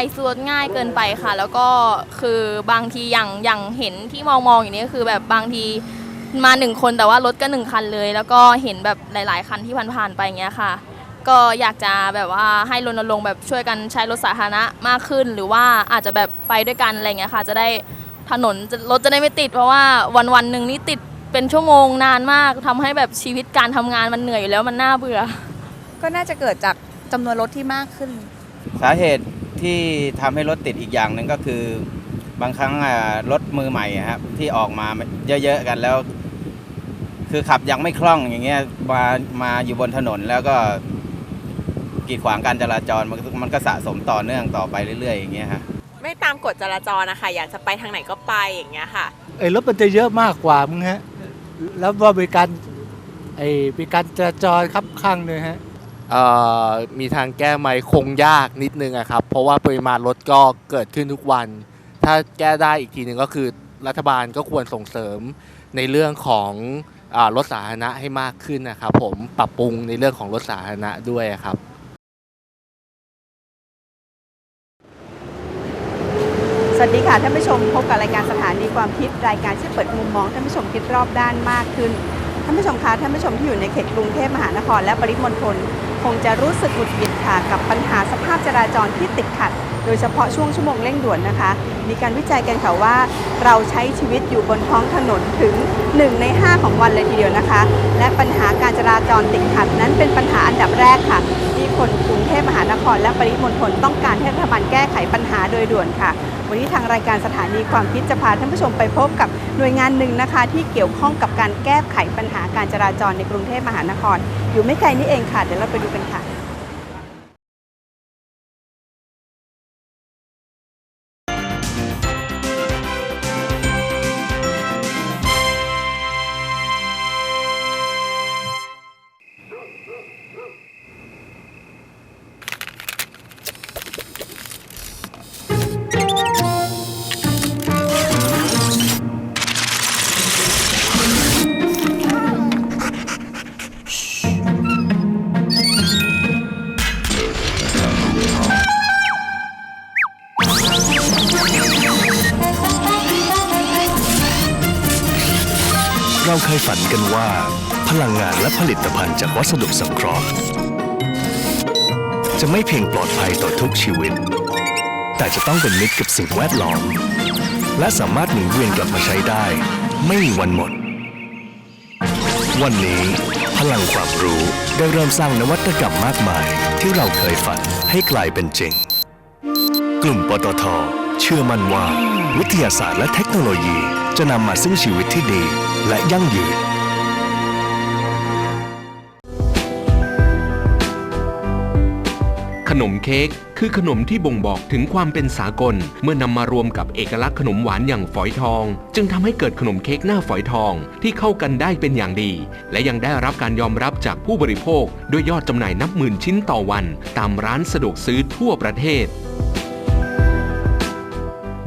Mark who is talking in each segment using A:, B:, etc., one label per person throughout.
A: ยซื้อรถง่ายเกินไปค่ะ แล้วก็คือบางทีอย่างอย่างเห็นที่มองมองๆอย่างนี้ก็คือแบบบางทีมาหนึ่งคนแต่ว่ารถก็หนึ่งคันเลย แล้วก็เห็นแบบหลาย ๆ คันที่ผ่านๆไปอย่างเงี้ยค่ะ ก็อยากจะแบบว่าให้รณรงค์แบบช่วยกันใช้รถสาธารณะมากขึ้น หรือว่าอาจจะแบบไปด้วยกันอะไรเงี้ยค่ะ จะได้ถนนจะรถจะได้ไม่ติด เพราะว่าวันวันๆหนึ่งนี่ติดเป็นชั่วโมงนานมากทำให้แบบชีวิตการทำงานมันเหนื่อยอยู่แล้วมันน่าเบื่อ
B: ก็น่าจะเกิดจากจำนวนรถที่มากขึ้น
C: สาเหตุ ที่ทำให้รถติดอีกอย่างหนึ่งก็คือบางครั้งอ่ารถมือใหม่อะครับที่ออกมาเยอะๆกันแล้ว คือขับยังไม่คล่องอย่างเงี้ยมามาอยู่บนถนนแล้วก็กีดขวางการจราจรมันก็มันก็สะสมต่อเนื่องต่อไปเรื่อยๆอย่างเงี้ยฮะ
D: ไม่ตามกฎจราจรนะคะอยากจะไปทางไหนก็ไปอย่างเงี้ยค่ะ
E: ไอ้รถมันจะเยอะมากกว่ามึงฮะแล้วว่ามีการไอ้มีการจราจรครับข้างเลยฮะ
F: เอ่อ มีทางแก้ไหมคงยากนิดนึงอะครับ เพราะว่าปริมาณรถก็เกิดขึ้นทุกวัน ถ้าแก้ได้อีกทีหนึ่งก็คือรัฐบาลก็ควรส่งเสริมในเรื่องของอรถสาธารณะให้มากขึ้นนะครับ ผมปรับปรุงในเรื่องของรถสาธารณะด้วยครับ
B: สวัสดีค่ะท่านผู้ชมพบกับรายการสถานีความคิดรายการที่เปิดมุมมองท่านผู้ชมคิดรอบด้านมากขึ้นท่านผู้ชมคะท่านผู้ชมที่อยู่ในเขตกรุงเทพมหานครและปริมณฑล คงจะรู้สึกหงุดหงิดค่ะกับปัญหาสภาพจราจรที่ติดขัด โดยเฉพาะช่วงชั่วโมงเร่งด่วนนะคะ มีการวิจัยกันค่ะว่า เราใช้ชีวิตอยู่บนท้องถนนถึง 1 ใน 5 ของวันเลยทีเดียวนะคะ และปัญหาการจราจรติดขัดนั้นเป็นปัญหาอันดับแรกค่ะ ที่คนกรุงเทพมหานคร และปริมณฑลต้องการให้รัฐบาลแก้ไขปัญหาโดยด่วนค่ะ วันนี้ทางรายการสถานีความคิดจะพาท่านผู้ชมไปพบกับหน่วยงานหนึ่งนะคะ ที่เกี่ยวข้องกับการแก้ไขปัญหาการจราจรในกรุงเทพมหานคร อยู่ไม่ไกลนี่เองค่ะ เดี๋ยวเราไปดูกันค่ะ
G: เราเคยฝันกันว่า พลังงานและผลิตภัณฑ์จากวัสดุสังเคราะห์ จะไม่เพียงปลอดภัยต่อทุกชีวิต แต่จะต้องเป็นมิตรกับสิ่งแวดล้อม และสามารถหมุนเวียนกลับมาใช้ได้ ไม่มีวันหมด วันนี้ พลังความรู้ได้เริ่มสร้างนวัตกรรมมากมาย ที่เราเคยฝันให้กลายเป็นจริง กลุ่มปตท เชื่อมั่นว่า วิทยาศาสตร์และเทคโนโลยี จะนำมาซึ่งชีวิตที่ดีและยั่งยืน
H: ขนมเค้กคือขนมที่บ่งบอกถึงความเป็นสากล เมื่อนำมารวมกับเอกลักษณ์ขนมหวานอย่างฝอยทอง จึงทำให้เกิดขนมเค้กหน้าฝอยทองที่เข้ากันได้เป็นอย่างดี และยังได้รับการยอมรับจากผู้บริโภค ด้วยยอดจำหน่ายนับหมื่นชิ้นต่อวัน ตามร้านสะดวกซื้อทั่วประเทศ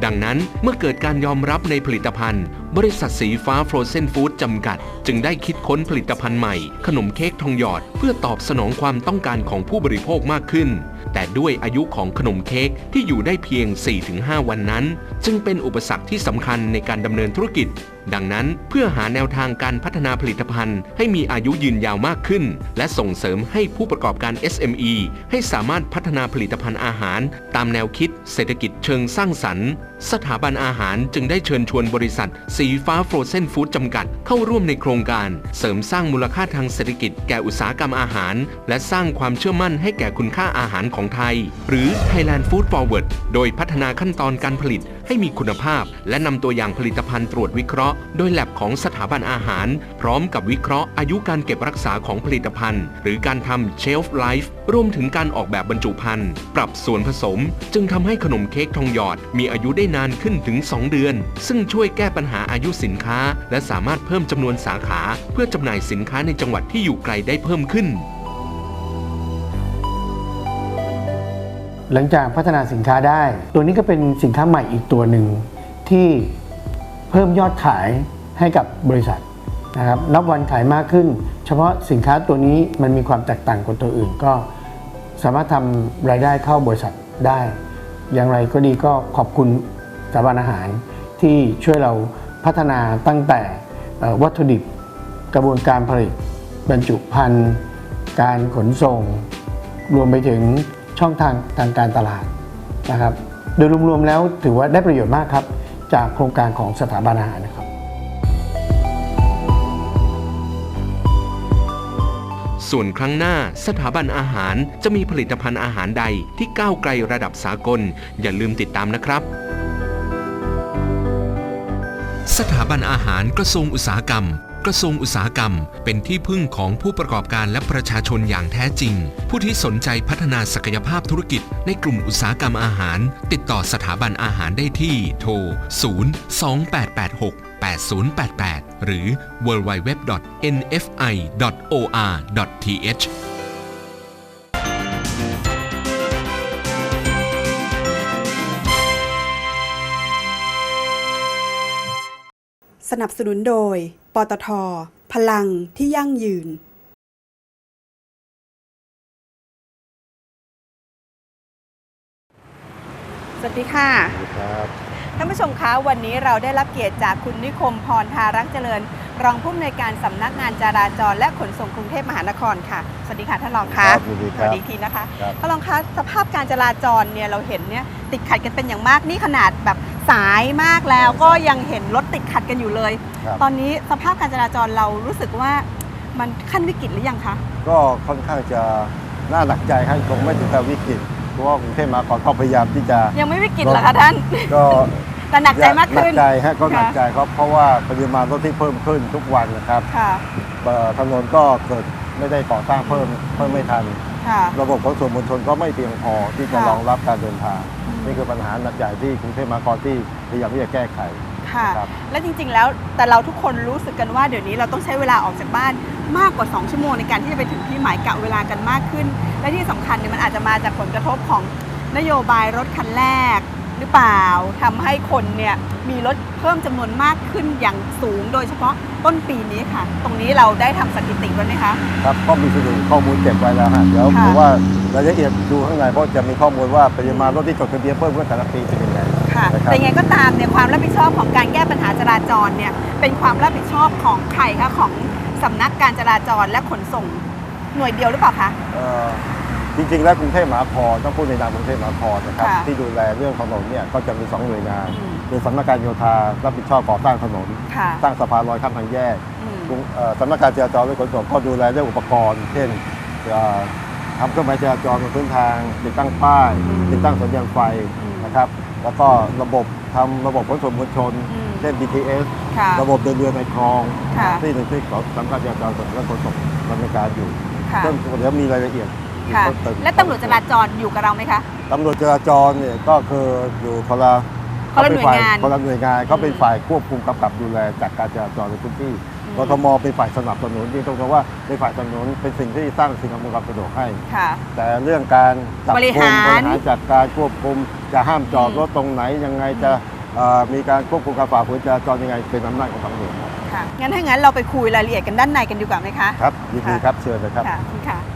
H: ดังนั้นเมื่อเกิดการยอมรับในผลิตภัณฑ์ บริษัทสีฟ้าฟรอเซนฟู้ดจำกัด จึงได้คิดค้นผลิตภัณฑ์ใหม่ ขนมเค้กทองหยอด เพื่อตอบสนองความต้องการของผู้บริโภคมากขึ้น แต่ด้วยอายุของขนมเค้กที่อยู่ได้เพียง 4-5 วันนั้น จึงเป็นอุปสรรคที่สำคัญในการดำเนินธุรกิจ ดังนั้นเพื่อหาแนวทางการพัฒนาผลิตภัณฑ์ ให้มีอายุยืนยาวมากขึ้น และส่งเสริมให้ผู้ประกอบการ SME ให้สามารถพัฒนาผลิตภัณฑ์อาหาร ตามแนวคิด เศรษฐกิจเชิงสร้างสรรค์ สถาบันอาหารจึงได้เชิญชวนบริษัท สีฟ้าฟรอเซนฟู้ดจำกัด เข้าร่วมในโครงการ เสริมสร้างมูลค่าทางเศรษฐกิจแก่อุตสาหกรรมอาหาร และสร้างความเชื่อมั่นให้แก่คุณค่าอาหารของไทย หรือ Thailand Food Forward โดยพัฒนาขั้นตอนการผลิต ให้มีคุณภาพ และนำตัวอย่างผลิตภัณฑ์ตรวจวิเคราะห์ โดยแลบของสถาบันอาหาร พร้อมกับวิเคราะห์อายุการเก็บรักษาของผลิตภัณฑ์ หรือการทำเชลฟ์ไลฟ์รวมถึงการออกแบบบรรจุภัณฑ์ ปรับส่วนผสม จึงทำให้ขนมเค้กทองหยอด มีอายุได้นานขึ้นถึง 2 เดือน ซึ่งช่วยแก้ปัญหาอายุสินค้า และสามารถเพิ่มจำนวนสาขา เพื่อจำหน่ายสินค้าในจังหวัดที่อยู่ไกลได้เพิ่มขึ้น
I: หลังจากพัฒนาสินค้าได้ ตัวนี้ก็เป็นสินค้าใหม่อีกตัวหนึ่งที่เพิ่มยอดขายให้กับบริษัทนะครับนับวันขายมากขึ้น เฉพาะสินค้าตัวนี้มันมีความแตกต่างกว่าตัวอื่น ก็สามารถทำรายได้เข้าบริษัทได้ อย่างไรก็ดีก็ขอบคุณสถาบันอาหารที่ช่วยเราพัฒนาตั้งแต่วัตถุดิบกระบวนการผลิต บรรจุภัณฑ์ การขนส่ง รวมไปถึง ช่องทางทางการตลาดนะครับ โดยรวมๆแล้วถือว่าได้ประโยชน์มากครับ จากโครงการของสถาบันอาหารนะครับ
H: ส่วนครั้งหน้าสถาบันอาหารจะมีผลิตภัณฑ์อาหารใดที่ก้าวไกลระดับสากล อย่าลืมติดตามนะครับสถาบันอาหารกระทรวงอุตสาหกรรม กระทรวงอุตสาหกรรม เป็นที่พึ่งของผู้ประกอบการและประชาชนอย่างแท้จริง ผู้ที่สนใจพัฒนาศักยภาพธุรกิจ ในกลุ่มอุตสาหกรรมอาหาร ติดต่อสถาบันอาหารได้ที่โทร 0 2886 8088 หรือ www.nfi.or.th
B: สนับสนุนโดย ปตท พลังที่ยั่งยืนสวัสดีค่ะท่านผู้ชมคะวันนี้เราได้รับเกียรติจากคุณนิคมพรทารักเจริญ รองผู้อำนวยการสำนักงานจราจรและขนส่งกรุงเทพมหานครค่ะสวัสดีค่ะท่านรองคะ
J: ครับสวัสดีครับ
B: อีกทีนะคะ
J: ครับ
B: ท่านรองคะสภาพการจราจรเนี่ยเราเห็นเนี่ยติดขัดกันเป็นอย่างมากนี่ขนาดแบบ สายมากแล้วก็ยังเห็นรถติดขัดกันอยู่เลย
J: ครับ
B: ตอนนี้สภาพการจราจรเรารู้สึกว่ามันขั้นวิกฤตหรือยังคะ
J: ก็ค่อนข้างจะน่าหนักใจครับคงไม่ถึงกับวิกฤตเพราะว่ากรุงเทพมหานครก็พยายามที่จะ
B: ยังไม่วิกฤตเหรอคะท่าน
J: ก็
B: แต่หนักใจมากขึ้น
J: หนักใจฮะก็หนัก
B: ค่ะ
J: ใจครับเพราะว่าปริมาณรถที่เพิ่มขึ้นทุกวันนะครับ
B: ค่ะ
J: เอ่อถนนก็เกิดไม่ได้ก่อสร้างเพิ่มเพิ่มไม่ทัน
B: ค่ะ
J: ระบบขนส่งมวลชนก็ไม่เพียงพอที่จะ
B: ค่ะ
J: รองรับการเดินทาง
B: อืม
J: นี่คือปัญหาหนักใหญ่ที่กรุงเทพมหานครที่พยายามที่จะแก้ไข
B: ค่ะ
J: ครับ
B: และจริงๆแล้วแต่เราทุกคนรู้สึกกันว่าเดี๋ยวนี้เราต้องใช้เวลาออกจากบ้านมากกว่า 2 ชั่วโมงในการที่จะไปถึงที่หมายกะเวลากันมากขึ้น และที่สำคัญเนี่ยมันอาจจะมาจากผลกระทบของนโยบายรถคันแรก หรือเปล่าทำให้คนเนี่ยมีรถเพิ่มจำนวนมากขึ้นอย่างสูง โดยเฉพาะต้นปีนี้ค่ะ ตรงนี้เราได้ทำสถิติไว้ไหมคะ
J: ครับก็มีสรุปข้อมูลเก็บไว้แล้วฮะเดี๋ยว
B: ค่ะ
J: ผมว่ารายละเอียดดูข้างในเพราะจะมีข้อมูลว่าปริมาณรถที่จดทะเบียนเพิ่มขึ้นแต่ละปีเป็นยังไง
B: ค่ะ
J: นะครับ
B: แต่ยังไงก็ตามเนี่ยความรับผิดชอบของการแก้ปัญหาจราจรเนี่ยเป็นความรับผิดชอบของใครคะของสำนักการจราจรและขนส่งหน่วยเดียวหรือเปล่าคะ
J: เอ่อ จริงๆ แล้วกรุงเทพมหานครต้องพูดในนามกรุงเทพมหานครนะครับ
B: ค่ะ
J: ที่ดูแลเรื่องถนนเนี่ยก็จะมีสองหน่วยงาน
B: อืม
J: คือสำนักการโยธารับผิดชอบก่อสร้างถนน
B: ค่ะ
J: สร้างสะพานลอยข้ามทางแยก
B: อืม
J: กรุงเอ่อสำนักการจราจรและขนส่งก็ดูแลเรื่องอุปกรณ์ เช่นเอ่อทำเครื่องหมายจราจรบนพื้นทาง ติดตั้งป้าย
B: อืม
J: ติดตั้งสัญญาณไฟ
B: อืม
J: นะครับแล้วก็ระบบทำระบบขนส่งมวลชน
B: อืม
J: เช่น BTS
B: ค่ะ
J: ระบบเดินเรือในคลอง
B: ค่ะ
J: ที่หนึ่งที่ของสำนักการจราจรและขนส่งดำเนินการอยู่
B: ค่ะ
J: ซึ่งเดี๋ยวมีรายละเอียดอีก
B: ค่ะ
J: เพิ่มเติม
B: และตำรวจจราจรอยู่กับเราไหมคะ
J: ตำรวจจราจรเนี่ยก็คืออยู่คนละ
B: คนละหน่วยงาน
J: คนละหน่วยงานเขาเป็น
B: อืม
J: ฝ่ายควบคุมกำกับดูแลจัดการจราจรในพื้นที่
B: อืม
J: กทมเป็นฝ่ายสนับสนุนจริงๆตรงๆว่าเป็นฝ่ายสนับสนุนเป็นสิ่งที่สร้างสิ่งอำนวยความสะดวกให้
B: ค่ะ
J: แต่เรื่องการจับบ
B: ริ
J: กุม
B: หาร
J: บริหารจัดการควบคุมจะห้ามจอด
B: อืม
J: รถตรงไหนยังไงจะเอ่อมีการควบคุมการฝ่าฝืนจราจรยังไงเป็นอำนาจของตำรวจ
B: ค่ะงั้นถ้างั้นเราไปคุยรายละเอียดกันด้านในกันดีกว่าไหมคะ
J: ครับยินดี
B: ค่ะ
J: ครับเชิญเลยครับ
B: ค่ะขอบคุณค่ะ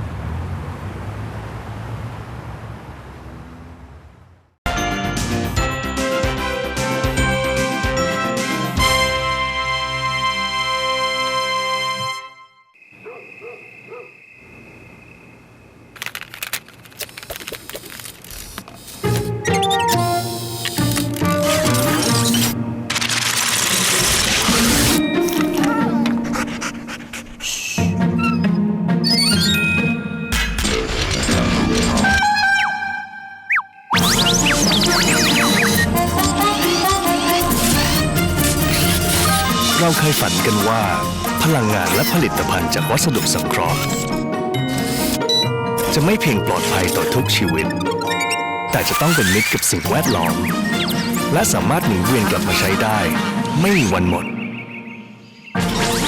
G: เรคยฝันกันว่า พลังงานและผลิตภัณฑ์จากวัสดุสังเคราะห์ จะไม่เพียงปลอดภัยต่อทุกชีวิต แต่จะต้องเป็นมิตรกับสิ่งแวดล้อม และสามารถหมุนเวียนกลับมาใช้ได้ ไม่มีวันหมด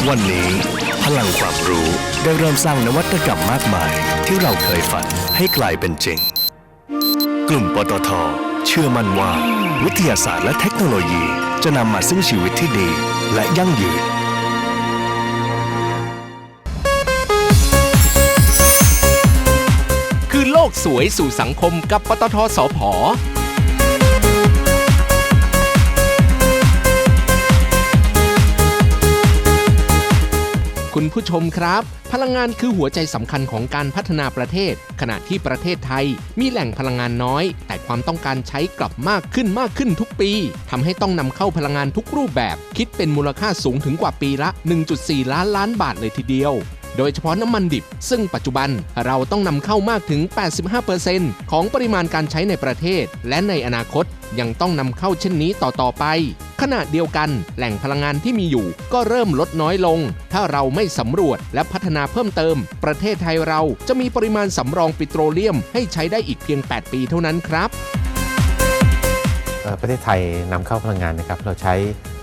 G: วันนี้พลังความรู้ได้เริ่มสร้างนวัตกรรมมากมาย ที่เราเคยฝันให้กลายเป็นจริง กลุ่มปตทเชื่อมั่นว่า วิทยาศาสตร์และเทคโนโลยี จะนำมาซึ่งชีวิตที่ดีและยั่งยืน
H: คือโลกสวยสู่สังคมกับปตทสพ คุณผู้ชมครับ พลังงานคือหัวใจสำคัญของการพัฒนาประเทศ ขณะที่ประเทศไทยมีแหล่งพลังงานน้อย แต่ความต้องการใช้กลับมากขึ้นมากขึ้นทุกปีทำให้ต้องนำเข้าพลังงานทุกรูปแบบ คิดเป็นมูลค่าสูงถึงกว่าปีละ 1.4 ล้านล้านบาทเลยทีเดียวโดยเฉพาะน้ำมันดิบ ซึ่งปัจจุบันเราต้องนำเข้ามากถึง 85%ของปริมาณการใช้ในประเทศ และในอนาคต ยังต้องนำเข้าเช่นนี้ต่อๆไป ขณะเดียวกันแหล่งพลังงานที่มีอยู่ ก็เริ่มลดน้อยลง ถ้าเราไม่สำรวจและพัฒนาเพิ่มเติม ประเทศไทยเราจะมีปริมาณสำรองปิโตรเลียม ให้ใช้ได้อีกเพียง 8 ปีเท่านั้นครับ
K: ประเทศไทยนำเข้าพลังงานนะครับเราใช้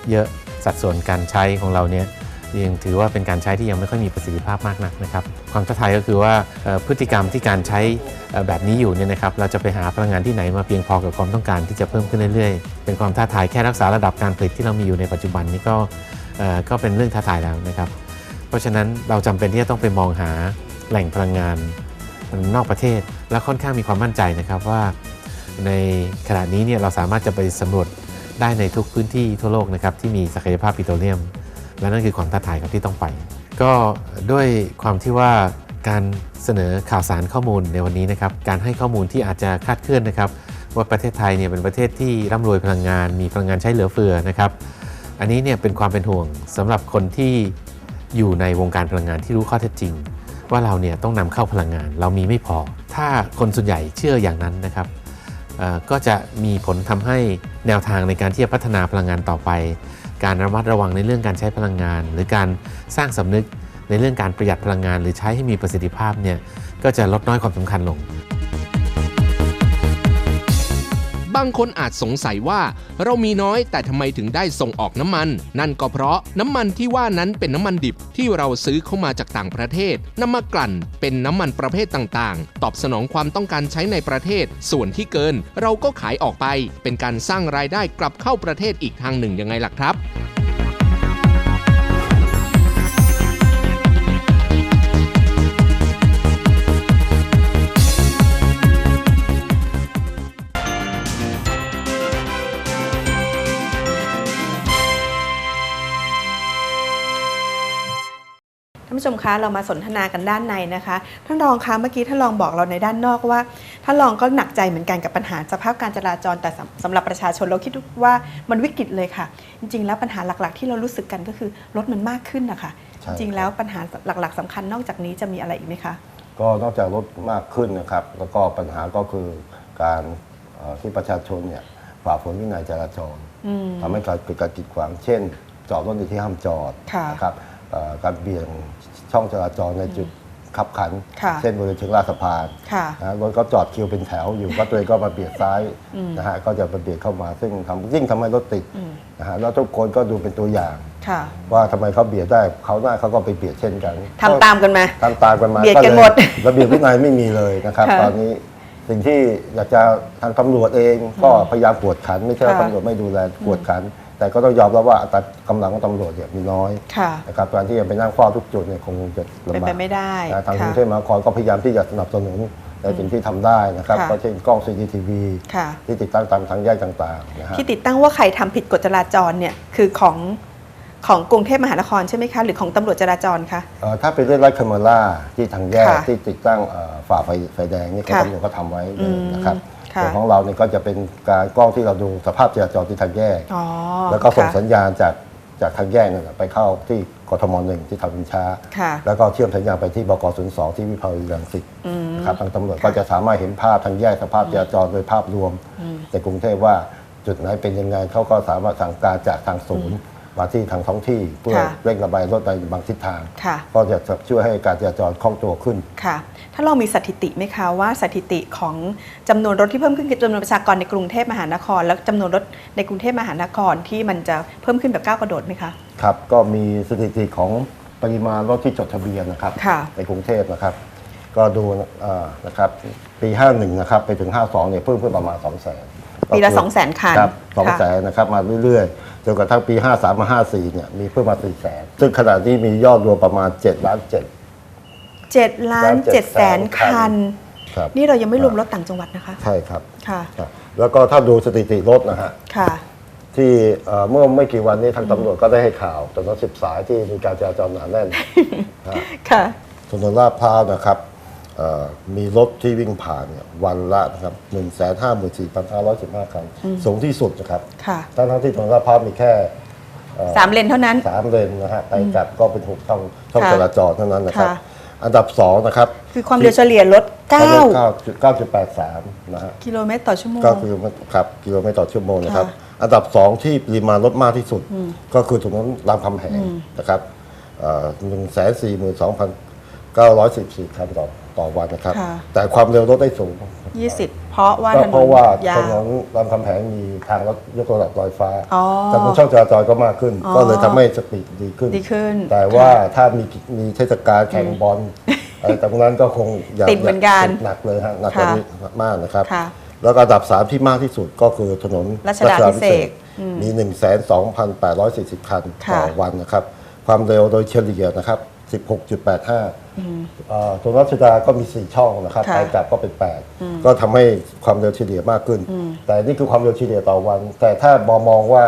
K: เยอะสัดส่วนการใช้ของเราเนี่ย ยังถือว่าเป็นการใช้ที่ยังไม่ค่อยมีประสิทธิภาพมากนักนะครับความท้าทายก็คือว่าพฤติกรรมที่การใช้แบบนี้อยู่เนี่ยนะครับเราจะไปหาพลังงานที่ไหนมาเพียงพอกับความต้องการที่จะเพิ่มขึ้นเรื่อยๆ เป็นความท้าทายแค่รักษาระดับการผลิตที่เรามีอยู่ในปัจจุบันนี้ก็ก็เป็นเรื่องท้าทายแล้วนะครับ เพราะฉะนั้นเราจำเป็นที่จะต้องไปมองหาแหล่งพลังงานนอกประเทศ และค่อนข้างมีความมั่นใจนะครับว่า ในขณะนี้เนี่ยเราสามารถจะไปสำรวจได้ในทุกพื้นที่ทั่วโลกนะครับที่มีศักยภาพปิโตรเลียม และนั่นคือความท้าทายครับที่ต้องไป ก็ด้วยความที่ว่าการเสนอข่าวสารข้อมูลในวันนี้นะครับการให้ข้อมูลที่อาจจะคาดเคลื่อนนะครับ ว่าประเทศไทยเนี่ยเป็นประเทศที่ร่ำรวยพลังงาน มีพลังงานใช้เหลือเฟือนะครับ อันนี้เนี่ยเป็นความเป็นห่วงสำหรับคนที่อยู่ในวงการพลังงานที่รู้ข้อเท็จจริง ว่าเราเนี่ยต้องนำเข้าพลังงาน เรามีไม่พอ ถ้าคนส่วนใหญ่เชื่ออย่างนั้นนะครับก็จะมีผลทำให้แนวทางในการที่จะพัฒนาพลังงานต่อไป การระมัดระวังในเรื่องการใช้พลังงาน หรือการสร้างสำนึกในเรื่องการประหยัดพลังงาน หรือใช้ให้มีประสิทธิภาพเนี่ยก็จะลดน้อยความสำคัญลง
H: บางคนอาจสงสัยว่า เรามีน้อยแต่ทำไมถึงได้ส่งออกน้ำมัน นั่นก็เพราะน้ำมันที่ว่านั้นเป็นน้ำมันดิบที่เราซื้อเข้ามาจากต่างประเทศนำมากลั่นเป็นน้ำมันประเภทต่างๆ ตอบสนองความต้องการใช้ในประเทศ ส่วนที่เกิน เราก็ขายออกไป เป็นการสร้างรายได้กลับเข้าประเทศอีกทางหนึ่งยังไงล่ะครับ
B: ท่านผู้ชมคะเรามาสนทนากันด้านในนะคะ ท่านรองคะเมื่อกี้ท่านรองบอกเราในด้านนอกว่าท่านรองก็หนักใจเหมือนกันกับปัญหาสภาพการจราจรแต่สำสำหรับประชาชนเราคิดว่ามันวิกฤตเลยค่ะ จริง ๆ แล้วปัญหาหลัก ๆ ที่เรารู้สึกกันก็คือรถมันมากขึ้นนะคะ
J: ใช่
B: จริงๆแล้วปัญหาหลัก ๆสำคัญนอกจากนี้จะมีอะไรอีกไหมคะ
J: ก็นอกจากรถมากขึ้นนะครับ แล้วก็ปัญหาก็คือการเอ่อที่ประชาชนเนี่ยฝ่าฝืนวินัยจราจร
B: อืม
J: ทำให้เกิดการกีดขวางเช่น จอดรถในที่ห้ามจอด
B: ค่ะ
J: นะครับเอ่อ การเบี่ยงช่องจราจรในจุดขับขัน
B: ค่ะ
J: เช่นบริเวณเชิงลาดสะพาน
B: ค่ะ
J: นะรถก็จอดคิวเป็นแถวอยู่ ก็ตัวเองก็มาเบียดซ้าย
B: อืม
J: นะฮะก็จะมาเบียดเข้ามาซึ่งทำยิ่งทำให้รถติด
B: อืม
J: นะฮะแล้วทุกคนก็ดูเป็นตัวอย่าง
B: ค่ะ
J: ว่าทำไมเขาเบียดได้เขาหน้าเขาก็ไปเบียดเช่นกัน
B: ทำตามกันมา
J: ทำตามกันมา
B: เบียดกัน
J: ล
B: หมด
J: ระเบียบวินัยไม่มีเลยนะครับ
B: ค่ะ
J: ตอนนี้สิ่งที่อยากจะทางตำรวจเองก็พยายามกวดขัน ไม่ใช่ว่า
B: ค่ะ
J: ตำรวจไม่ดูแลกวดขัน แต่ก็ต้องยอมรับว่าอัตรากำลังของตำรวจเนี่ยมีน้อย
B: ค่ะ
J: นะครับการที่จะไปนั่งเฝ้าทุกจุดเนี่ยคงจะ
B: เป็น
J: ลำบา
B: ไป
J: ก
B: ไม่ได้
J: นะทางกรุ
B: ค่ะ
J: งเทพมหานครก็พยายามที่จะสนับสนุนในสิ่งที่ทำได้นะครับ
B: ค่ะ
J: ก็เช่นกล้อง CCTV
B: ค่ะ
J: ที่ติดตั้งตามทางแยกต่างๆนะฮะ
B: ที่ติดตั้งว่าใครทำผิดกฎจราจรเนี่ยคือของของกรุงเทพมหานครใช่ไหมคะ หรือของตำรวจจราจรคะ
J: เอ่อถ้าเป็นเรื่องไลท์คาเมล่าที่ทางแยก
B: ค่ะ
J: ที่ติดตั้งเอ่อฝ่าไฟไฟแดงนี่ก็
B: ค่ะ
J: ตำรวจก็ทำไว้เลยนะครับ
B: อืมค่ะ
J: ส่วนของเราเนี่ยก็จะเป็นการกล้องที่เราดูสภาพจราจรที่ทางแยก
B: อ๋อ
J: แล้วก็ส่ง
B: ค่ะ
J: สัญญาณจากจากทางแยกนั่นแหละไปเข้าที่กทมหนึ่งที่ทำวินช้า
B: ค่ะ
J: แล้วก็เชื่อมสัญญาณไปที่บกศูนย์สองที่วิภาวดีรังสิต
B: อืม
J: นะครับทางตำรวจก็จะสามารถเห็นภาพทางแยกสภาพจราจรโดยภาพรวม
B: อืม
J: ในกรุงเทพว่าจุดไหนเป็นยังไงเขาก็สามารถสั่งการจากทางศูนย์ มาที่ทางท้องที่เพื่อ
B: ค่ะ
J: เร่งระบายรถในบางทิศทาง
B: ค่ะ
J: ก็จะช่วยให้การจราจรคล่องตัวขึ้น
B: ค่ะถ้าเรามีสถิติไหมคะว่าสถิติของจำนวนรถที่เพิ่มขึ้นคือจำนวนประชากรในกรุงเทพมหานคร แล้วจำนวนรถในกรุงเทพมหานครที่มันจะเพิ่มขึ้นแบบก้าวกระโดดไหมคะ
J: ครับก็มีสถิติของปริมาณรถที่จดทะเบียนนะครับ
B: ค่ะ
J: ในกรุงเทพนะครับ ก็ดูเอ่อนะครับปี 51 นะครับไปถึง 52 เนี่ยเพิ่มขึ้นประมาณ 2 0 0 0 0 0
B: ปีละ 200,000 คัน
J: ครับ2 0 0
B: ค่ะ
J: 0 0 0นะครับมาเรื่อยๆ จนกระทั่งปี 53 มา 54 เนี่ยมีเพิ่มมา4 0 0 0 0 0ซึ่งขณะนี้มียอดรวมประมาณ7ล้าน7
B: 7ล้าน7แสนคัน
J: ครับ
B: นี่เรายังไม่รวมรถต่างจังหวัดนะคะ
J: ใช่ครับ
B: ค่ะ
J: ครับ แล้วก็ถ้าดูสถิติรถนะฮะ
B: ค่ะ
J: ที่เอ่อเมื่อไม่กี่วันนี้ทางตำรวจก็ได้ให้ข่าวถนนสิบสายที่มีการจราจรหนาแน่นนะฮะ
B: ค่ะ
J: ถนนลาดพร้าวนะครับเอ่อ มีรถที่วิ่งผ่านเนี่ยวันละนะครับหนึ่งแสนห้าหมื่นสี่พันห้าร้อยสิบห้าคัน
B: อืม
J: สูงที่สุดนะครับ
B: ค่ะ
J: ทั้งทั้งๆที่ถนนลาดพร้าวมีแค่อ่อ
B: สามเลนเท่านั้น
J: สามเลนนะฮะไปกลับก็เป็นหกช่องช่อง
B: ค่ะ
J: จราจรเท่านั้นนะครับ
B: ค่ะ
J: อันดับสองนะครับ
B: คือความเร็วเฉลี่ยรถ
J: เก้า
B: 9
J: จุดเก้าจุดแปดสามนะฮะ
B: กิโลเมตรต่อชั่วโมง
J: ก็คือครับกิโลเมตรต่อชั่วโมงนะครับ
B: ค่ะ
J: อันดับสองที่ปริมาณรถมากที่สุด
B: อืม
J: ก็คือถนนรามคำแหง
B: อืม
J: นะครับหนึ่งแสนสี่หมื่นสองพันเก้าร้อยสิบสี่คันต่อ ต่อวันนะครับ
B: ค่ะ
J: แต่ความเร็วรถได้สูง
B: 20 เพราะว่า
J: ก็
B: ถน
J: เพราะ
B: น
J: ว่ายาถ
B: วน
J: นรามคำแหงมีทางรถยกระดับลอยฟ้า
B: อ๋อ
J: จำนวนช่องจราจรก็มากขึ้น
B: อ๋อ
J: ก็เลยทำให้สปีดดีขึ้น
B: ดีขึ้น
J: แต่ว่าถ้ามีมีเทศกาลแข่งบอลอะไรตรงนั้นก็คงอย่า
B: ติดเหมือนกัน
J: ติดหนักเลยฮะหนักกว่า
B: ค่ะ
J: นี้มากนะครับ
B: ค่ะ
J: แล้วก็อันดับ3ที่มากที่สุดก็คือถนน
B: รัชดาพิเศษกอืม
J: มี 1 2 8 4 0 คัน
B: ค่ะ
J: ต่อวันนะครับ ความเร็วโดยเฉลี่ยนะครับ 16.85
B: อืม
J: เอ่อถนนรัชดาก็มี 4 ช่องนะครับ
B: ค่ะ
J: ไปกลับก็เป็น
B: อืม
J: 8ก็ทำให้ความเร็วเฉลี่ยมากขึ้น
B: อืม
J: แต่นี่คือความเร็วเฉลี่ยต่อวัน แต่ถ้ามองมองว่า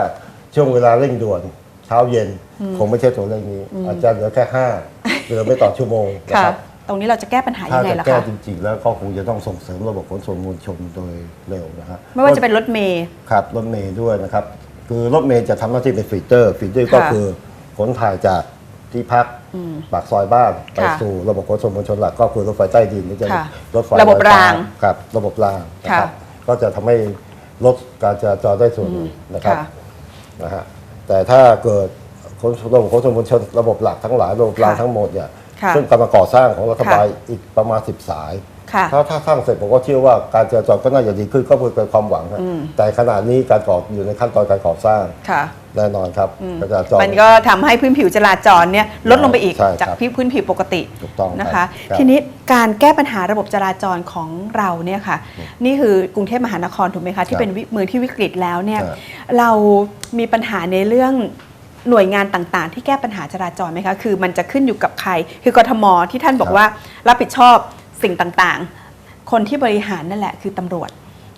J: ช่วงเวลาเร่งด่วนเช้าเย็น
B: อืม
J: คงไม่ใช่ตัวเลขนี้
B: อืม
J: อาจจะเหลือแค่ 5 เหลือไม่ต่อชั่วโมงนะ
B: ค่ะ
J: ครับ
B: ตรงนี้เราจะแก้ปัญหายั
J: ถ้าง
B: ไง
J: จะ
B: ล่ะ
J: แก้
B: คะ
J: จริงๆ แล้วก็คงจะต้องส่งเสริมระบบขนส่งมวลชนโดยเร็วนะฮะ
B: ไม่ว่าจะเป็นรถเมย์
J: ครับรถเมย์ด้วยนะครับ คือรถเมย์จะทำหน้าที่เป็นฟีเตอร์ฟีเตอร์ก็
B: ค่ะ
J: คือขนถ่ายจาก ที่พัก
B: อืม
J: ปากซอยบ้านไป
B: ค่ะ
J: สู่ระบบขนส่งมวลชนหลักก็คือรถไฟใต้ดินหรือจะ
B: ค่ะ
J: รถไฟ
B: ระบบ
J: ลอยฟ้
B: ราง
J: ครับระบบรางนะครับ
B: ค่ะ
J: ก็จะทำให้ลดการจราจรได้ส่วนหนึ่งนะครับ
B: ค่ะ
J: นะฮะแต่ถ้าเกิดขนระบบขนส่งมวลชนระบบหลักทั้งหลายระบบราง
B: ค่ะ
J: ทั้งหมดเนี่ย
B: ค่ะ
J: ซึ่งกำลังก่อสร้างของรัฐบาล
B: ค่ะ
J: อีกประมาณ 10 สาย
B: ค่ะ
J: ถ้าถ้าสร้างเสร็จผมก็เชื่อว่าการจราจรก็น่าจะดีขึ้นก็เป็นความหวังครับ
B: อืม
J: แต่ขณะนี้การก่ออยู่ในขั้นตอนการก่อสร้าง
B: ค่ะ
J: แน่นอนครับ
B: อืม
J: การจราจร
B: มันก็ทำให้พื้นผิวจราจรเนี่ยลดลงไปอีก
J: ใช่ครับ
B: จากที่พื้นผิวปกติ
J: ถูกต้อง
B: นะ
J: ครั
B: คะ
J: บครับ
B: ทีนี้การแก้ปัญหาระบบจราจรของเราเนี่ยค่ะ นี่คือกรุงเทพมหานครถูกไหมคะที่เป็นวิเมืองที่วิกฤตแล้วเนี่ย
J: ครับ
B: เรามีปัญหาในเรื่องหน่วยงานต่างๆ ที่แก้ปัญหาจราจรไหมคะ คือมันจะขึ้นอยู่กับใคร คือกทมที่ท่านบอกว่ารับผิดชอบ สิ่งต่างๆ คนที่บริหารนั่นแหละคือตำรวจ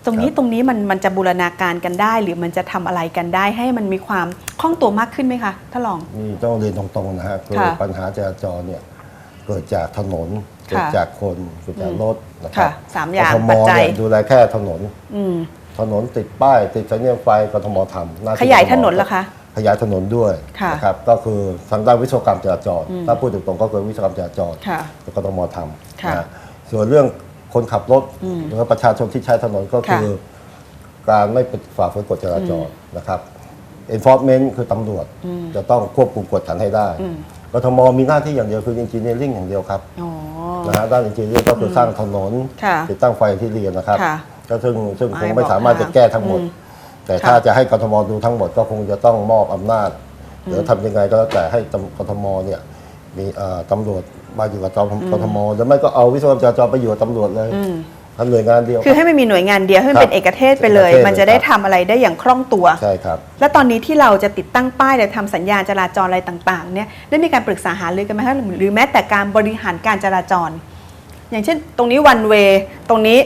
B: ตรงนี้ตรงนี้มันมันจะบูรณาการกันได้ หรือมันจะทำอะไรกันได้ให้มันมีความคล่องตัวมากขึ้นไหมคะถ้าลอง
J: นี่ต้องเรียนตรงๆนะฮะคือ
B: ค่ะ
J: ปัญหาจราจรเนี่ยเกิดจากถนนเกิด
B: ค่ะ
J: จากคนเกิดจาก
B: อืม
J: รถนะครั
B: ค่ะ
J: บ
B: สามอย่าง
J: กทม
B: ปัจจัย
J: เนี่ยดูแลแค่ถนน
B: อืม
J: ถนนติดป้าย ติดสัญญาณไฟกทมทำหน้ที่
B: ขยาย
J: กทม
B: ถนนเหรอคะ
J: ขยายถนนด้วย
B: ค่ะ
J: นะครับก็คือทางด้านวิศวกรรมจราจร
B: อืม
J: ถ้าพูดตรงๆก็คือวิศวกรรมจราจร
B: ค่ะ
J: กทมทำ
B: ค่ะ
J: นะ ส่วนเรื่องคนขับรถ
B: อืม
J: หรือว่าประชาชนที่ใช้ถนนก็คือ การไม่ฝ่าฝืนกฎจราจรนะครับ enforcement คือตำรวจ
B: อืม
J: จะต้องควบคุมกฎขันให้ได้
B: อืม
J: กทมมีหน้าที่อย่างเดียวคือ engineering อย่างเดียวครับ
B: อ๋อ
J: นะฮะด้าน engineering ก็คือสร้างถนน
B: ค่ะ
J: ติดตั้งไฟที่เรียนนะครับ
B: ค่ะ
J: ก็ซึ่งซึ่งคง
B: ไม่
J: ไม่
B: บอก
J: สามารถจะแก้ทั้งหมด
B: อืม
J: แต่
B: ค่ะ
J: ถ้าจะให้กทมดูทั้งหมดก็คงจะต้องมอบอำนาจหรือ
B: ม
J: ทำยังไงก็แล้วแต่ให้ตำกทมเนี่ยมีเอ่อตำรวจมาอยู่กับ
B: อืม
J: กทมหรือไม่ก็เอาวิศวกรรมจราจรไปอยู่กับตำรวจเลย
B: อืม
J: ทำหน่วยงานเดียว
B: คือให้มันมีหน่วยงานเดียวให้มัน
J: ครับ
B: เป็นเอกเทศไปเลย
J: เอกเทศ
B: มันจะได้
J: เลยครั
B: ทำ
J: บ
B: อะไรได้อย่างคล่องตัว
J: ใช่ครับ
B: และตอนนี้ที่เราจะติดตั้งป้ายหรือทำสัญญาณจราจรอะไรต่างๆเนี่ยได้มีการปรึกษาหารือกันไหมคะหรือหรือแม้แต่การบริหารการจราจร อย่างเช่น ตรงนี้วันเวตรงนี้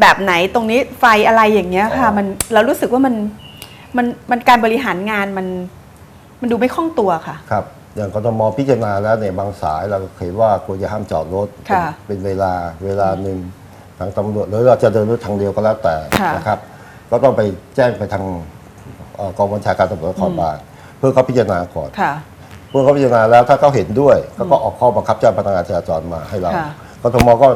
B: แบบไหนตรงนี้ไฟอะไรอย่างเงี้ยค่ะ
J: อ๋อ
B: มันเรารู้สึกว่ามันมันมันการบริหารงานมันมันดูไม่คล่องตัวค่ะ
J: ครับ อย่างกทมพิจารณาแล้วเนี่ยบางสายเราเห็นว่าควรจะห้ามจอดรถ
B: ค่ะ
J: เป็นเป็นเวลาเวลาหนึ่งทางตำรวจหรือเราจะเดินรถทางเดียวก็แล้วแต่
B: ค่ะ
J: นะครับ ก็ต้องไปแจ้งไปทางเอ่อกองบัญชาการตำรวจนครบาลเพื่อเขาพิจารณาก่อน
B: ค่ะ
J: เมื่อเขาพิจารณาแล้วถ้าเขาเห็นด้วยก็ก็ออกข้อบังคับเจ้าพนักงานจราจรมาให้เรา
B: ค่ะ
J: กทมก็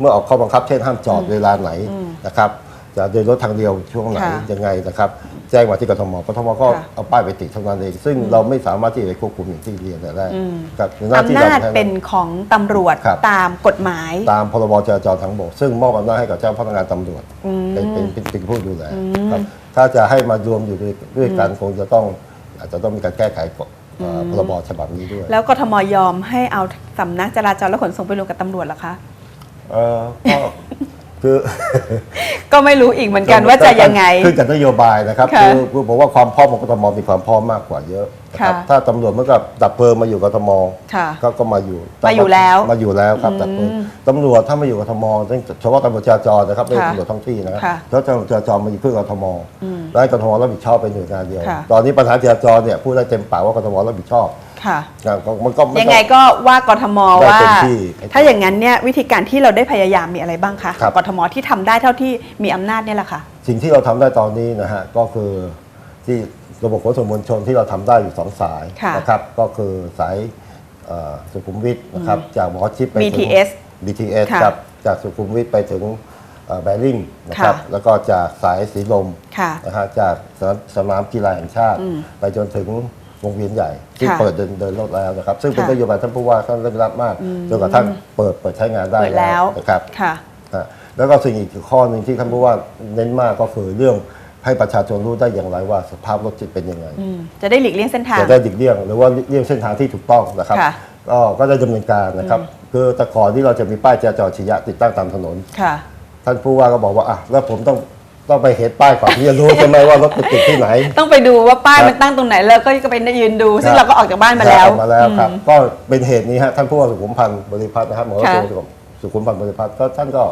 J: เมื่อออกข้อบังคับเช่นห้ามจอดเวลาไหน
B: อืม
J: นะครับ จจะเดินรถทางเดียวช่วงไหน
B: ค่ะ
J: ยังไงนะครับแจ้งมาที่กทมกทมก็
B: ค่ะ
J: เอาป้ายไปติดเท่านั้นเองซึ่งเราไม่สามารถที่จะไปควบคุมอย่างที่เรียนได้
B: อืม
J: ครับหน้าที่
B: อำ
J: เรา
B: นาจ
J: แค่
B: เป็นของตำรวจ
J: ครับ
B: ตามกฎหมาย
J: ตามพรบจราจรทางบกซึ่งมอบอำนาจให้กับเจ้าพนักงานตำรวจ
B: อืม
J: เป็นเป็นเป็นเป็นผู้ดูแล
B: อืม
J: ครับถ้าจะให้มารวมอยู่ด้วยด้วยกันคงจะต้อง อาจจะต้องมีการแก้ไขกฎเอ่ออ
B: ม
J: พรบฉบับนี้ด้วย
B: แล้วกทมยอมให้เอาสำนักจราจรและขนส่งไปรวมกับตำรวจเหรอคะ
J: เออก็คือ
B: ก็ไม่รู้อีกเหมือนกันว่าจะยังไง
J: ขึ้นกับนโยบายนะครับ
B: ค่ะ
J: คือคือผมว่าความพร้อมของกทมมีความพร้อมมากกว่าเยอะนะครับ
B: ค่ะ
J: ถ้าตำรวจเมื่อกับดับเพลิงมาอยู่กทม
B: ค่ะ
J: ก็ก็มาอยู่
B: มาอยู่แล้ว
J: มาอยู่แล้วครับดับเพลิง
B: อืม
J: ตำรวจถ้ามาอยู่กทมต้องเฉพาะตำรวจจราจรนะครับไม่ใช่
B: ค่ะ
J: ตำรวจท้องที่นะครับ
B: ค่ะ
J: แล้วตำรวจจราจรมาอยู่เพื่อกทม
B: อืม
J: แล้วให้กทมรับผิดชอบเป็นหน่วยงานเดียว
B: ค่ะ
J: ตอนนี้ปัญหาจราจรเนี่ยพูดได้เต็มปากว่ากทมรับผิดชอบ
B: ค่ะ
J: นะก็มันก็มัน
B: ยังไงก็ว่ากทม
J: ได้
B: ว่า
J: เต็มที่
B: ถ้าอย่างนั้นเนี่ยวิธีการที่เราได้พยายามมีอะไรบ้างคะ
J: ครับ
B: กทมที่ทำได้เท่าที่มีอำนาจเนี่ยแหละค่ะ
J: สิ่งที่เราทำได้ตอนนี้นะฮะก็คือที่ระบบขนส่งมวลชนที่เราทำได้อยู่สองสาย
B: ค่ะ
J: นะครับก็คือสายเอ่อสุขุมวิทนะครับ
B: อืม
J: จากหมอชิดไปถึง
B: BTS
J: BTS
B: ค่ะ
J: ครับจากสุขุมวิทไปถึงแบริ่งนะครับ
B: ค่ะ
J: แล้วก็จากสายสีลม
B: ค่ะ
J: นะฮะจากสนามสนามกีฬาแห่งชาติ
B: อืม
J: ไปจนถึง วงเวียนใหญ่ที่
B: ค่ะ
J: เปิดเดินเดินรถแล้วนะครับ ซึ่งเป็น
B: ค่ะ
J: นโยบายท่านผู้ว่าท่านได้รับมาก
B: อืม
J: จนกระทั่งเปิดเปิดใช้งานได้
B: เปิดแล้ว
J: นะครับ
B: ค่ะ
J: อะแล้วก็สิ่งอีกข้อหนึ่งที่ท่านผู้ว่าเน้นมากก็คือเรื่องให้ประชาชนรู้ได้อย่างไรว่าสภาพรถจิตเป็นยังไง
B: อืมจะได้หลีกเลี่ยงเส้นทาง
J: จะได้ดิกเลี่ยงหรือว่าเลี่ยงเส้นทางที่ถูกต้องนะครับ
B: ค่ะ
J: ก็ก็ได้ดำเนินการนะครับ คือแต่ก่อนที่เราจะมีป้ายจราจรชียะติดตั้งตามถนน
B: ค่ะ
J: ท่านผู้ว่าก็บอกว่าอะแล้วผมต้อง ต้องไปเห็นป้ายก่อนที่จะรู้ใช่ไหมว่ารถไปติดที่ไหน
B: ต้องไปดูว่าป้าย
J: ครับ
B: มันตั้งตรงไหนแล้วก็ไปยืนดู ซึ่ง
J: ครับ
B: เราก็ออกจากบ้านมาแล้ว
J: ออกมาแล้วครับ
B: อืม
J: ก็เป็นเหตุนี้ฮะท่านผู้ว่าสุขุมพันธ์บริพัตรนะครับหมอ
B: ค่ะ
J: สุขุมสุขุมพันธ์บริพัตรก็ท่านก็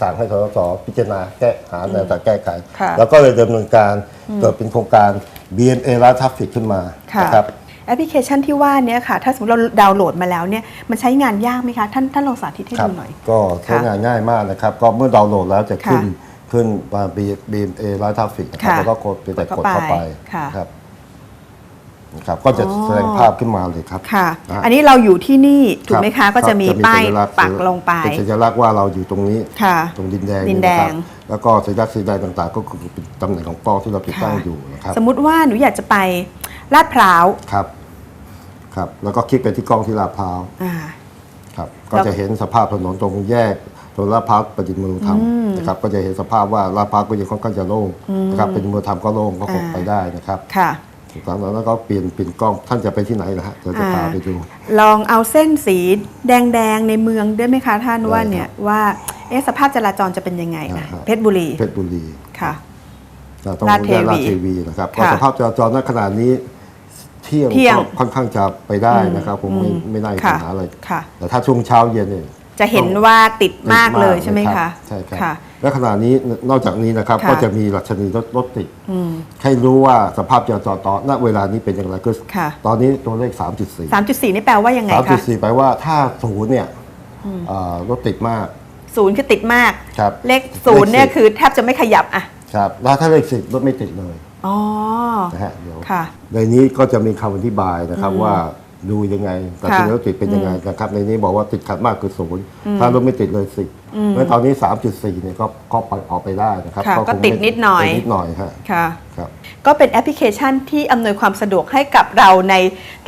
J: สั่งให้สสพิจารณาแก้หาแนวทางแก้ไข
B: ค่ะ
J: แล้วก็เลยดำเนินการ
B: อืม
J: เกิดเป็นโครงการ BMA ร้านทัฟฟิกขึ้นมา
B: ค่ะ
J: นะครับ
B: แอปพลิเคชันที่ว่าเนี้ค่ะ ถ้าสมมติเราดาวน์โหลดมาแล้วเนี่ยมันใช้งานยากไหมคะ ท่านท่านลองสาธิตให้
J: ครั
B: ดู
J: บ
B: หน่อย
J: ก็ใช้งานง่ายมากนะครับ ก็เมื่อดาวน์โหลดแล้วจะขึ้น
B: ค่ะ
J: ขึ้นมา BMA ร้านทัฟฟิกนะครับ
B: ค่ะ
J: แล้วก็กดไปแต่กดเข้าไป
B: ค่ะ
J: ครับนะครับ ก็จะ
B: อ๋อ
J: แสดงภาพขึ้นมาเลยครับ
B: ค่ะ
J: นะ
B: อันนี้เราอยู่ที่นี่ถูกไหม
J: รั
B: คะ
J: บ
B: ก็จะมี
J: ครับ
B: ป้าย
J: สัญลักษณ์
B: ปักลงไป
J: เป็นสัญลักษณ์ว่าเราอยู่ตรงนี้
B: ค่ะ
J: ตรงดินแดง
B: ดินแดงะ
J: ครับแล้วก็สัญลักษณ์สีแดงต่างๆ ก็คือเป็นตำแหน่งของกล้องที่เราติดตั้งอยู่นะครับ
B: สมมุติว่าหนูอยากจะไปลาดพร้าว
J: ครับ ครับ แล้วก็คลิกไปที่กล้องที่ลาดพร้าว
B: อ่า
J: ครับ ก็
B: แล้ว
J: จะเห็นสภาพถนนตรงแยก ตรงลาดพร้าวประดิษฐ์มนุธรรม
B: อืม
J: นะครับก็จะเห็นสภาพว่าลาดพร้าวก็ยังค่อนข้างจะโล่ง
B: อืม
J: นะครับเป็นมนุธรรมก็โล่งก็คง
B: อ่า
J: ไปได้นะครับ
B: ค่ะ
J: หลังจากนั้นก็เปลี่ยนเปลี่ยนกล้องท่านจะไปที่ไหนนะฮะเราจะพา
B: อ่า
J: ไปดู
B: ลองเอาเส้นสีแดงๆในเมืองได้ไหมคะท่าน
J: ได้
B: ว่าเนี่ยว่าเอ๊ะสภาพจราจรจะเป็นยังไงนะเพชรบุรี
J: เพชรบุรี
B: ค่ะ
J: เราต้อง
B: ลาดเทวี
J: ลาดเทวีนะครับก็
B: ค่ะ
J: สภาพจราจรณขณะนี้เที่ยง
B: เที่ยง
J: ก็ค่อนข้างจะไปได้นะครับ ผมไม่
B: อืม
J: ไม่น่ามี
B: ค่ะ
J: ปัญหาอะไร
B: ค่ะ
J: แต่ถ้าช่วงเช้าเย็นเนี่ย
B: จะเห็นว่าติดมากเลยใช่ไหม
J: ติด
B: คะ
J: ใช่ครับ
B: ค่ะ
J: และขณะนี้นอกจากนี้นะครับ
B: ค่ะ
J: ก็จะมีหลักชนีรถรถติด
B: อืม
J: ให้รู้ว่าสภาพจราจรตอนณเวลานี้เป็นอย่างไรคือ
B: ค่ะ
J: ตอนนี้ตัวเลข 3.4
B: 3.4 นี่แปลว่ายังไงคะ
J: 3.4 แปลว่าถ้าศูนย์เนี่ย
B: อืม
J: เอ่อรถติดมาก
B: ศูนย์คือติดมาก
J: ครับ
B: เลขศูนย์เนี่ย
J: ลขสิบ
B: คือแทบจะไม่ขยับอะ
J: ครับแล้วถ้าเลขสิบรถไม่ติดเลย
B: อ๋อ
J: นะฮะเดี๋ยว
B: ค่ะ
J: ในนี้ก็จะมีคำอธิบายนะครับ
B: อืม
J: ว่า ดูยังไงแต่
B: ค่ะ
J: จริงแล้วติดเป็นยังไง
B: อืม
J: นะครับในนี้บอกว่าติดขัดมากคือศูนย์
B: อืม
J: ถ้ารถไม่ติดเลยสิบ
B: อืม
J: เมื่อตอนนี้ 3.4เนี่ยก็ก็ปล่อยออกไปได้นะครับ
B: ค่ะ
J: ค
B: ก็
J: ง
B: ติด
J: ไม่
B: นิดหน่อย
J: ตินิดหน่อยฮะ
B: ค่ะ
J: ครับ
B: ก็เป็นแอปพลิเคชันที่อำนวยความสะดวกให้กับเราใน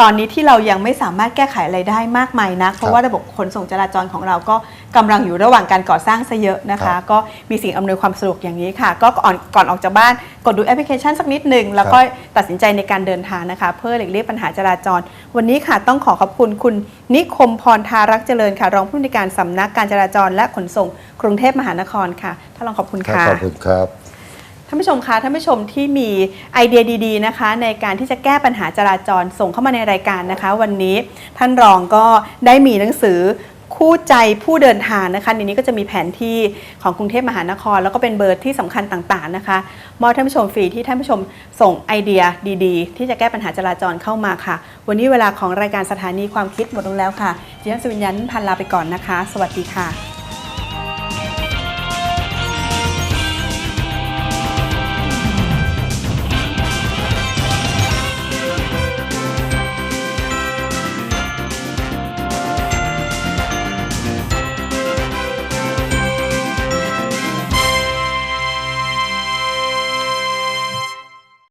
B: ตอนนี้ที่เรายังไม่สามารถแก้ไขอะไรได้มากมายนักเพราะว่าระบบขนส่งจราจรของเราก็ กำลังอยู่ระหว่างการก่อสร้างซะเยอะนะ
J: ครั
B: คะ
J: บ
B: ก็มีสิ่งอำนวยความสะดวกอย่างนี้ค่ะ ก็ก่อนก่อนออกจากบ้านกดดูแอปพลิเคชันสักนิดหนึ่งแล้วก็ตัดสินใจในการเดินทางนะคะ เพื่อหลีกเลี่ยงปัญหาจราจร วันนี้ค่ะต้องขอขอบคุณคุณนิคมพรทารักษ์เจริญค่ะรองผู้อำนวยการสำนักการจราจรและขนส่ง กรุงเทพมหานครค่ะท่านรองขอบคุณ
J: ครับ
B: ค่ะ
J: ขอบคุณครับ
B: ท่านผู้ชมคะท่านผู้ชมที่มีไอเดียดี ๆนะคะ ในการที่จะแก้ปัญหาจราจรส่งเข้ามาในรายการนะคะ วันนี้ท่านรองก็ได้มีหนังสือ คู่ใจผู้เดินทางนะคะในนี้ก็จะมีแผนที่ของกรุงเทพมหานคร แล้วก็เป็นเบอร์ที่สำคัญต่างๆนะคะมอบท่านผู้ชมฟรีที่ท่านผู้ชมส่งไอเดียดีๆ ที่จะแก้ปัญหาจราจรเข้ามาค่ะ วันนี้เวลาของรายการสถานีความคิดหมดลงแล้วค่ะดิฉันสุวิญญาณพันลาไปก่อนนะคะ สวัสดีค่ะ